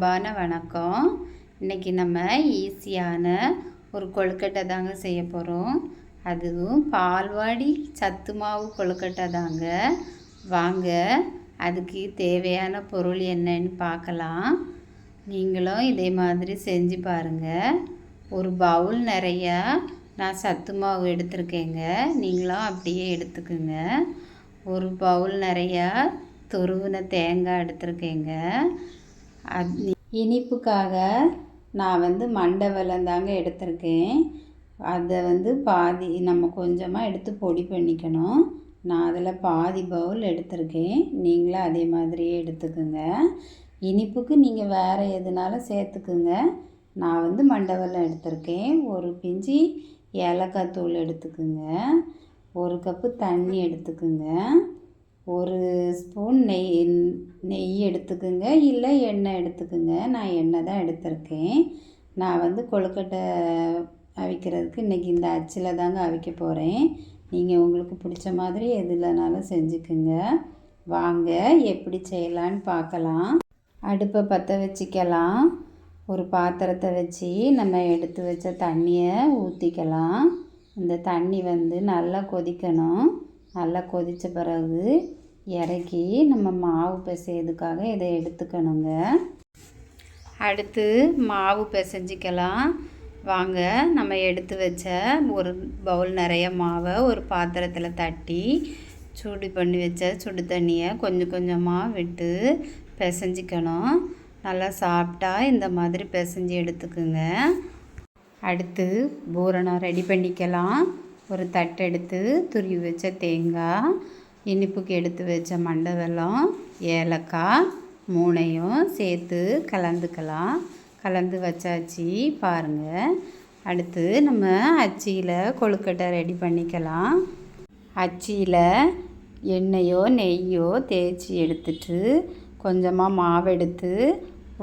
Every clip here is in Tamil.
அன்பான வணக்கம். இன்றைக்கி நம்ம ஈஸியான ஒரு கொழுக்கட்டை தாங்க செய்ய போகிறோம் அதுவும் பால்வாடி சத்து மாவு கொழுக்கட்டை தாங்க. வாங்க அதுக்கு தேவையான பொருள் என்னன்னு பார்க்கலாம். நீங்களும் இதே மாதிரி செஞ்சு பாருங்கள் ஒரு பவுல் நிறையா நான் சத்து மாவு எடுத்திருக்கேங்க. நீங்களும் அப்படியே எடுத்துக்குங்க. ஒரு பவுல் நிறையா துருவின தேங்காய் எடுத்திருக்கேங்க. அது இனிப்புக்காக நான் வந்து மண்டை வெல்லம் தாங்க எடுத்திருக்கேன். அதை வந்து பாதி நம்ம கொஞ்சமாக எடுத்து பொடி பண்ணிக்கணும். நான் அதில் பாதி பவுல் எடுத்திருக்கேன். நீங்களும் அதே மாதிரியே எடுத்துக்கோங்க. இனிப்புக்கு நீங்கள் வேறு எதுனாலும் சேர்த்துக்குங்க. நான் வந்து மண்டை வெல்லம் எடுத்திருக்கேன். ஒரு பிஞ்சி ஏலக்காய் தூள் எடுத்துக்குங்க. ஒரு கப்பு தண்ணி எடுத்துக்குங்க. ஒரு ஸ்பூன் நெய் நெய் எடுத்துக்குங்க. இல்லை எண்ணெய் எடுத்துக்குங்க. நான் எண்ணெய் தான் எடுத்திருக்கேன். நான் வந்து கொழுக்கட்டை அவிக்கிறதுக்கு இன்றைக்கி இந்த அச்சில் தாங்க அவிக்க போகிறேன் நீங்கள் உங்களுக்கு பிடிச்ச மாதிரி எதுலனாலும் செஞ்சுக்குங்க. வாங்க எப்படி செய்யலான்னு பார்க்கலாம். அடுப்பை பற்ற வச்சுக்கலாம். ஒரு பாத்திரத்தை வச்சு நம்ம எடுத்து வச்ச தண்ணியை ஊற்றிக்கலாம் இந்த தண்ணி வந்து நல்லா கொதிக்கணும். நல்லா கொதித்த பிறகு இறக்கி நம்ம மாவு பிசையதுக்காக இதை எடுத்துக்கணுங்க. அடுத்து மாவு பிசைஞ்சிக்கலாம். வாங்க நம்ம எடுத்து வச்ச ஒரு பவுல் நிறைய மாவை ஒரு பாத்திரத்தில் தட்டி சூடு பண்ணி வச்ச சுடு தண்ணியை கொஞ்சம் கொஞ்சமாக விட்டு பிசைஞ்சிக்கணும். நல்லா சாப்பிட்டா இந்த மாதிரி பிசைஞ்சு எடுத்துக்குங்க. அடுத்து பூரணம் ரெடி பண்ணிக்கலாம். ஒரு தட்டு எடுத்து துருவி வச்ச தேங்காய் இனிப்புக்கு எடுத்து வச்ச மண்டை வெல்லம் ஏலக்காய் மூணையும் சேர்த்து கலந்துக்கலாம். கலந்து வச்சாச்சு பாருங்கள் அடுத்து நம்ம அச்சியில் கொழுக்கட்டை ரெடி பண்ணிக்கலாம். அச்சியில் எண்ணெயோ நெய்யோ தேய்ச்சி எடுத்துட்டு கொஞ்சமாக மாவு எடுத்து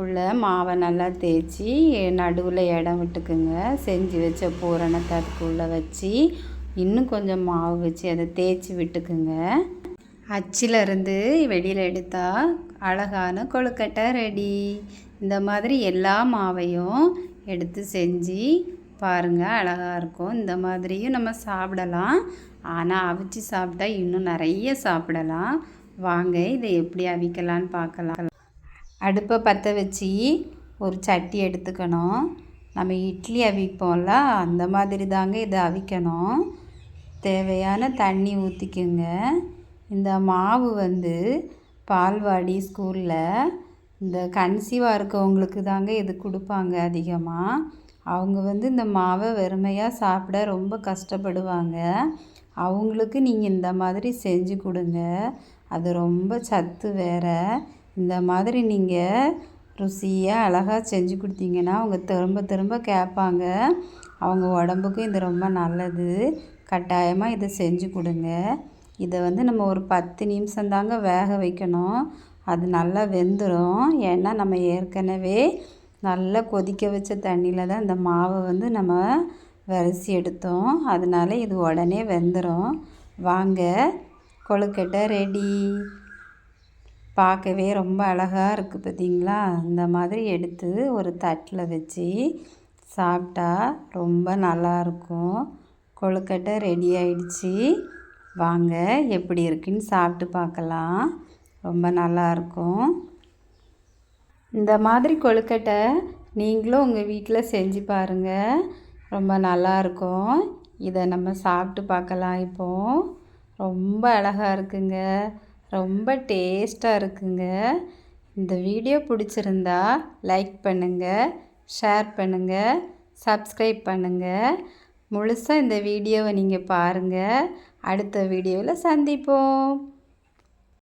உள்ள மாவை நல்லா தேய்ச்சி நடுவில் இடம் விட்டுக்குங்க. செஞ்சு வச்ச பூரணத்தை அதுக்குள்ளே வச்சு இன்னும் கொஞ்சம் மாவு வச்சு அதை தேய்ச்சி விட்டுக்குங்க. அச்சிலருந்து வெளியில் எடுத்தால் அழகான கொழுக்கட்டை ரெடி. இந்த மாதிரி எல்லா மாவையும் எடுத்து செஞ்சு பாருங்கள் அழகாக இருக்கும். இந்த மாதிரியும் நம்ம சாப்பிடலாம். ஆனால் அவிச்சு சாப்பிட்டா இன்னும் நிறைய சாப்பிடலாம். வாங்க இதை எப்படி அவிக்கலான்னு பார்க்கலாம். அடுப்பை பற்ற வச்சு ஒரு சட்டி எடுத்துக்கணும். நம்ம இட்லி அவிப்போம்ல அந்த மாதிரி தாங்க இதை அவிக்கணும். தேவையான தண்ணி ஊற்றிக்குங்க இந்த மாவு வந்து பால்வாடி ஸ்கூலில் இந்த கன்சீவாக இருக்கவங்களுக்கு தாங்க இது கொடுப்பாங்க அதிகமாக அவங்க வந்து இந்த மாவை வெறுமையாக சாப்பிட ரொம்ப கஷ்டப்படுவாங்க. அவங்களுக்கு நீங்கள் இந்த மாதிரி செஞ்சு கொடுங்க. அது ரொம்ப சத்து வேறு. இந்த மாதிரி நீங்கள் ருசியாக அழகாக செஞ்சு கொடுத்தீங்கன்னா அவங்க திரும்ப திரும்ப கேட்பாங்க. அவங்க உடம்புக்கும் இது ரொம்ப நல்லது. கட்டாயமாக இதை செஞ்சு கொடுங்க. இதை வந்து நம்ம ஒரு பத்து நிமிஷம் தாங்க வேக வைக்கணும். அது நல்லா வெந்துடும் ஏன்னா நம்ம ஏற்கனவே நல்லா கொதிக்க வச்ச தண்ணியில் தான் இந்த மாவை வந்து நம்ம விரசி எடுத்தோம். அதனால இது உடனே வெந்துடும் வாங்க கொழுக்கட்டை ரெடி பார்க்கவே ரொம்ப அழகாக இருக்குது பார்த்தீங்களா இந்த மாதிரி எடுத்து ஒரு தட்டில் வச்சு சாப்பிட்டா ரொம்ப நல்லாயிருக்கும் கொழுக்கட்டை ரெடி ஆயிடுச்சு. வாங்க எப்படி இருக்குன்னு சாப்பிட்டு பார்க்கலாம். ரொம்ப நல்லாயிருக்கும் இந்த மாதிரி கொழுக்கட்டை நீங்களும் உங்கள் வீட்டில் செஞ்சு பாருங்கள் ரொம்ப நல்லாயிருக்கும் இதை நம்ம சாப்பிட்டு பார்க்கலாம் இப்போது ரொம்ப அழகாக இருக்குங்க. ரொம்ப டேஸ்ட்டாக இருக்குங்க. இந்த வீடியோ பிடிச்சிருந்தா லைக் பண்ணுங்கள் ஷேர் பண்ணுங்கள் சப்ஸ்கிரைப் பண்ணுங்கள் முழுசாக இந்த வீடியோவை நீங்கள் பாருங்கள் அடுத்த வீடியோவில் சந்திப்போம்.